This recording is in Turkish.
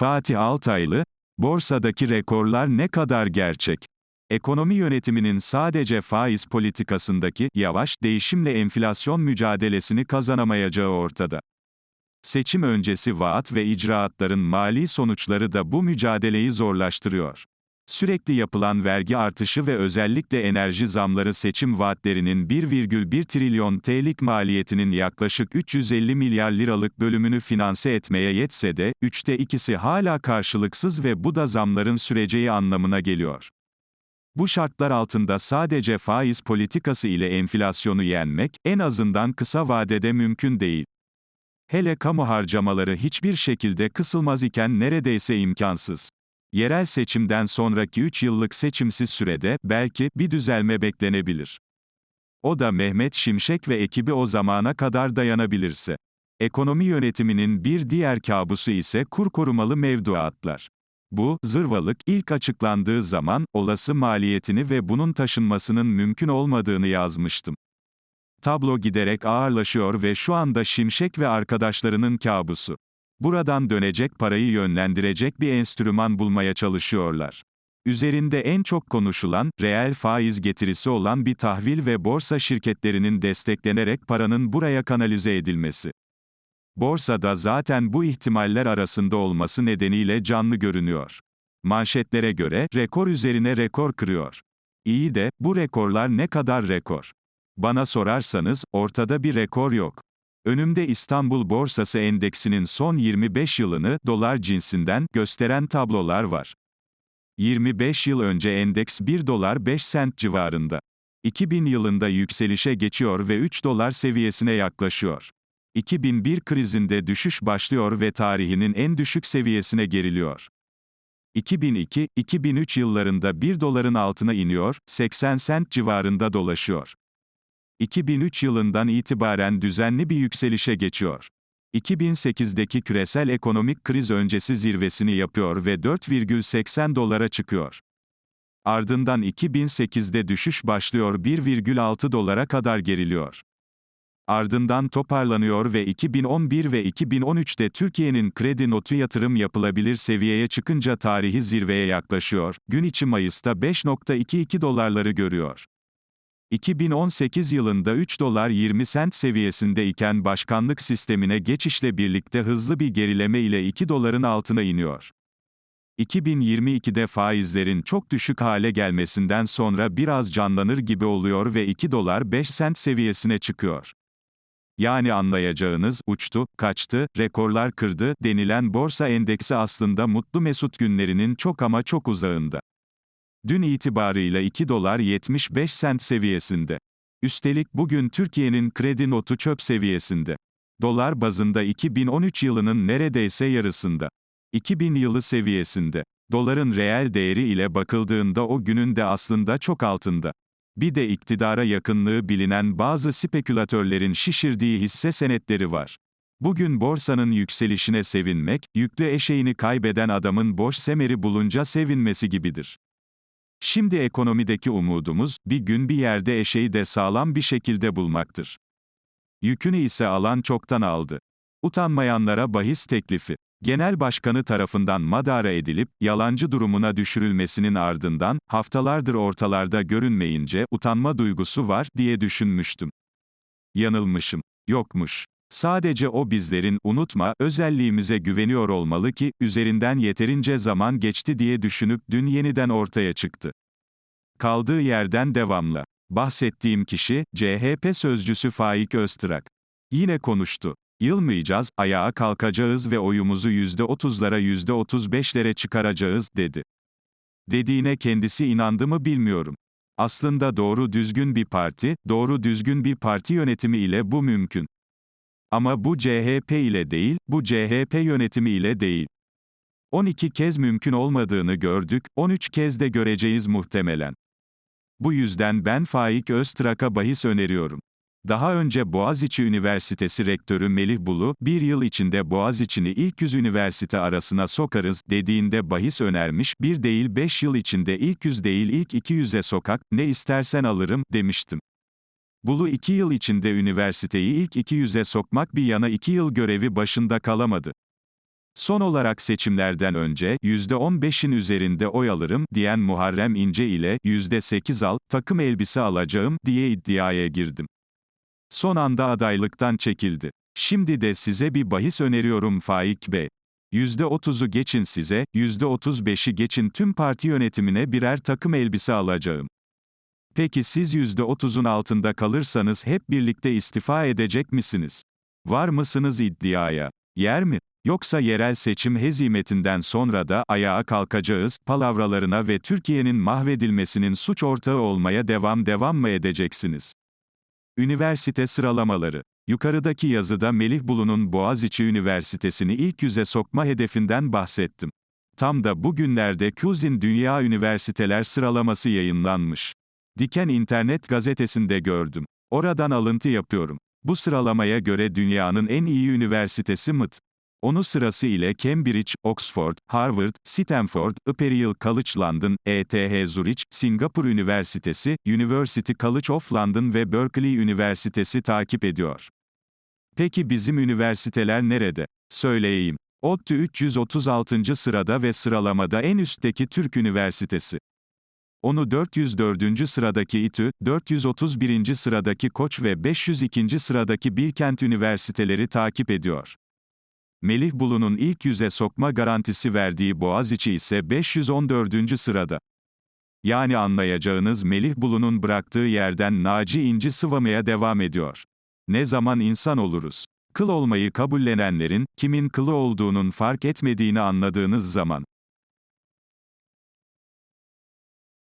Fatih Altaylı, borsadaki rekorlar ne kadar gerçek? Ekonomi yönetiminin sadece faiz politikasındaki yavaş değişimle enflasyon mücadelesini kazanamayacağı ortada. Seçim öncesi vaat ve icraatların mali sonuçları da bu mücadeleyi zorlaştırıyor. Sürekli yapılan vergi artışı ve özellikle enerji zamları seçim vaatlerinin 1,1 trilyon TL'lik maliyetinin yaklaşık 350 milyar liralık bölümünü finanse etmeye yetse de, üçte ikisi hala karşılıksız ve bu da zamların süreceği anlamına geliyor. Bu şartlar altında sadece faiz politikası ile enflasyonu yenmek, en azından kısa vadede mümkün değil. Hele kamu harcamaları hiçbir şekilde kısılmaz iken neredeyse imkansız. Yerel seçimden sonraki 3 yıllık seçimsiz sürede, belki, bir düzelme beklenebilir. O da Mehmet Şimşek ve ekibi o zamana kadar dayanabilirse. Ekonomi yönetiminin bir diğer kabusu ise kur korumalı mevduatlar. Bu, zırvalık, ilk açıklandığı zaman, olası maliyetini ve bunun taşınmasının mümkün olmadığını yazmıştım. Tablo giderek ağırlaşıyor ve şu anda Şimşek ve arkadaşlarının kabusu. Buradan dönecek parayı yönlendirecek bir enstrüman bulmaya çalışıyorlar. Üzerinde en çok konuşulan, reel faiz getirisi olan bir tahvil ve borsa şirketlerinin desteklenerek paranın buraya kanalize edilmesi. Borsada zaten bu ihtimaller arasında olması nedeniyle canlı görünüyor. Manşetlere göre, rekor üzerine rekor kırıyor. İyi de, bu rekorlar ne kadar rekor? Bana sorarsanız, ortada bir rekor yok. Önümde İstanbul Borsası Endeksinin son 25 yılını, dolar cinsinden, gösteren tablolar var. 25 yıl önce endeks 1 dolar 5 sent civarında. 2000 yılında yükselişe geçiyor ve 3 dolar seviyesine yaklaşıyor. 2001 krizinde düşüş başlıyor ve tarihinin en düşük seviyesine geriliyor. 2002-2003 yıllarında 1 doların altına iniyor, 80 sent civarında dolaşıyor. 2003 yılından itibaren düzenli bir yükselişe geçiyor. 2008'deki küresel ekonomik kriz öncesi zirvesini yapıyor ve 4,80 dolara çıkıyor. Ardından 2008'de düşüş başlıyor 1,6 dolara kadar geriliyor. Ardından toparlanıyor ve 2011 ve 2013'te Türkiye'nin kredi notu yatırım yapılabilir seviyeye çıkınca tarihi zirveye yaklaşıyor, gün içi Mayıs'ta 5.22 dolarları görüyor. 2018 yılında 3 dolar 20 sent seviyesinde iken başkanlık sistemine geçişle birlikte hızlı bir gerileme ile 2 doların altına iniyor. 2022'de faizlerin çok düşük hale gelmesinden sonra biraz canlanır gibi oluyor ve 2 dolar 5 sent seviyesine çıkıyor. Yani anlayacağınız, uçtu, kaçtı, rekorlar kırdı, denilen borsa endeksi aslında mutlu mesut günlerinin çok ama çok uzağında. Dün itibarıyla 2 dolar 75 sent seviyesinde. Üstelik bugün Türkiye'nin kredi notu çöp seviyesinde. Dolar bazında 2013 yılının neredeyse yarısında. 2000 yılı seviyesinde. Doların reel değeri ile bakıldığında o günün de aslında çok altında. Bir de iktidara yakınlığı bilinen bazı spekülatörlerin şişirdiği hisse senetleri var. Bugün borsanın yükselişine sevinmek, yüklü eşeğini kaybeden adamın boş semeri bulunca sevinmesi gibidir. Şimdi ekonomideki umudumuz, bir gün bir yerde eşeği de sağlam bir şekilde bulmaktır. Yükünü ise alan çoktan aldı. Utanmayanlara bahis teklifi. Genel başkanı tarafından madara edilip, yalancı durumuna düşürülmesinin ardından, haftalardır ortalarda görünmeyince, utanma duygusu var, diye düşünmüştüm. Yanılmışım. Yokmuş. Sadece o bizlerin, unutma, özelliğimize güveniyor olmalı ki, üzerinden yeterince zaman geçti diye düşünüp dün yeniden ortaya çıktı. Kaldığı yerden devamla. Bahsettiğim kişi, CHP sözcüsü Faik Öztrak. Yine konuştu. Yılmayacağız, ayağa kalkacağız ve oyumuzu %30'lara %35'lere çıkaracağız, dedi. Dediğine kendisi inandı mı bilmiyorum. Aslında doğru düzgün bir parti, doğru düzgün bir parti yönetimi ile bu mümkün. Ama bu CHP ile değil, bu CHP yönetimi ile değil. 12 kez mümkün olmadığını gördük, 13 kez de göreceğiz muhtemelen. Bu yüzden ben Faik Öztrak'a bahis öneriyorum. Daha önce Boğaziçi Üniversitesi Rektörü Melih Bulu, bir yıl içinde Boğaziçi'ni ilk yüz üniversite arasına sokarız dediğinde bahis önermiş, bir değil beş yıl içinde ilk yüz değil ilk iki yüze sokak, ne istersen alırım, demiştim. Bulu iki yıl içinde üniversiteyi ilk iki yüze sokmak bir yana iki yıl görevi başında kalamadı. Son olarak seçimlerden önce, %15'in üzerinde oy alırım, diyen Muharrem İnce ile, %8 al, takım elbise alacağım, diye iddiaya girdim. Son anda adaylıktan çekildi. Şimdi de size bir bahis öneriyorum Faik Bey. %30'u geçin size, %35'i geçin tüm parti yönetimine birer takım elbise alacağım. Peki siz %30'un altında kalırsanız hep birlikte istifa edecek misiniz? Var mısınız iddiaya? Yer mi? Yoksa yerel seçim hezimetinden sonra da ayağa kalkacağız palavralarına ve Türkiye'nin mahvedilmesinin suç ortağı olmaya devam devam mı edeceksiniz? Üniversite sıralamaları. Yukarıdaki yazıda Melih Bulu'nun Boğaziçi Üniversitesi'ni ilk yüze sokma hedefinden bahsettim. Tam da bugünlerde Kuzin Dünya Üniversiteler sıralaması yayınlanmış. Diken İnternet gazetesinde gördüm. Oradan alıntı yapıyorum. Bu sıralamaya göre dünyanın en iyi üniversitesi MIT. Onu sırası ile Cambridge, Oxford, Harvard, Stanford, Imperial College London, ETH Zurich, Singapur Üniversitesi, University College of London ve Berkeley Üniversitesi takip ediyor. Peki bizim üniversiteler nerede? Söyleyeyim. ODTÜ 336. sırada ve sıralamada en üstteki Türk Üniversitesi. Onu 404. sıradaki İTÜ, 431. sıradaki Koç ve 502. sıradaki Bilkent Üniversiteleri takip ediyor. Melih Bulu'nun ilk yüze sokma garantisi verdiği Boğaziçi ise 514. sırada. Yani anlayacağınız Melih Bulu'nun bıraktığı yerden Naci İnci sıvamaya devam ediyor. Ne zaman insan oluruz? Kıl olmayı kabullenenlerin, kimin kılı olduğunun fark etmediğini anladığınız zaman.